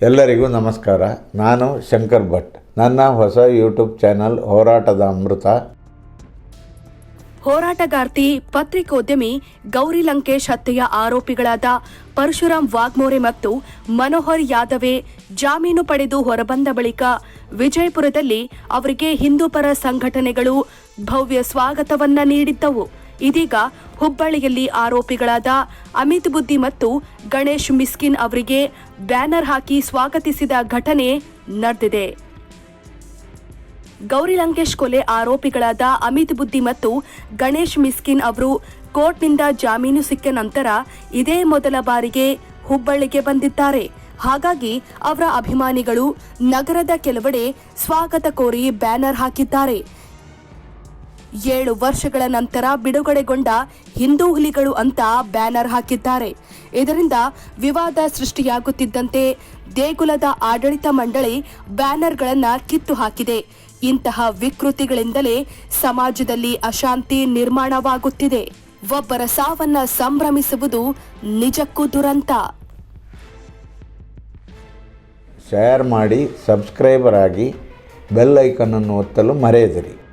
ಎಲ್ಲರಿಗೂ ನಮಸ್ಕಾರ. ನಾನು ಶಂಕರ್ ಭಟ್. ನನ್ನ ಹೊಸ ಯೂಟ್ಯೂಬ್ ಚಾನಲ್ ಹೋರಾಟದ ಅಮೃತ. ಹೋರಾಟಗಾರ್ತಿ ಪತ್ರಿಕೋದ್ಯಮಿ ಗೌರಿ ಲಂಕೇಶ್ ಹತ್ಯೆಯ ಆರೋಪಿಗಳಾದ ಪರಶುರಾಮ್ ವಾಗ್ಮೋರೆ ಮತ್ತು ಮನೋಹರ್ ಯಾದವೆ ಜಾಮೀನು ಪಡೆದು ಹೊರಬಂದ ಬಳಿಕ ವಿಜಯಪುರದಲ್ಲಿ ಅವರಿಗೆ ಹಿಂದೂಪರ ಸಂಘಟನೆಗಳು ಭವ್ಯ ಸ್ವಾಗತವನ್ನ ನೀಡಿದ್ದವು. ಇದೀಗ ಹುಬ್ಬಳ್ಳಿಯಲ್ಲಿ ಆರೋಪಿಗಳಾದ ಅಮಿತ್ ಬುದ್ಧಿ ಮತ್ತು ಗಣೇಶ್ ಮಿಸ್ಕಿನ್ ಅವರಿಗೆ ಬ್ಯಾನರ್ ಹಾಕಿ ಸ್ವಾಗತಿಸಿದ ಘಟನೆ ನಡೆದಿದೆ. ಗೌರಿ ಲಂಕೇಶ್ ಕೊಲೆ ಆರೋಪಿಗಳಾದ ಅಮಿತ್ ಬುದ್ಧಿ ಮತ್ತು ಗಣೇಶ್ ಮಿಸ್ಕಿನ್ ಅವರು ಕೋರ್ಟ್ನಿಂದ ಜಾಮೀನು ಸಿಕ್ಕ ನಂತರ ಇದೇ ಮೊದಲ ಬಾರಿಗೆ ಹುಬ್ಬಳ್ಳಿಗೆ ಬಂದಿದ್ದಾರೆ. ಹಾಗಾಗಿ ಅವರ ಅಭಿಮಾನಿಗಳು ನಗರದ ಕೆಲವೆಡೆ ಸ್ವಾಗತ ಕೋರಿ ಬ್ಯಾನರ್ ಹಾಕಿದ್ದಾರೆ. ಏಳು ವರ್ಷಗಳ ನಂತರ ಬಿಡುಗಡೆಗೊಂಡ ಹಿಂದೂ ಹುಲಿಗಳು ಅಂತ ಬ್ಯಾನರ್ ಹಾಕಿದ್ದಾರೆ. ಇದರಿಂದ ವಿವಾದ ಸೃಷ್ಟಿಯಾಗುತ್ತಿದ್ದಂತೆ ದೇಗುಲದ ಆಡಳಿತ ಮಂಡಳಿ ಬ್ಯಾನರ್ಗಳನ್ನು ಕಿತ್ತು ಹಾಕಿದೆ. ಇಂತಹ ವಿಕೃತಿಗಳಿಂದಲೇ ಸಮಾಜದಲ್ಲಿ ಅಶಾಂತಿ ನಿರ್ಮಾಣವಾಗುತ್ತಿದೆ. ಒಬ್ಬರ ಸಾವನ್ನ ಸಂಭ್ರಮಿಸುವುದು ನಿಜಕ್ಕೂ ದುರಂತ. ಶೇರ್ ಮಾಡಿ ಸಬ್ಸ್ಕ್ರೈಬರ್ ಆಗಿ ಬೆಲ್ ಐಕನನ್ನು ಒತ್ತಲು ಮರೆಯದಿರಿ.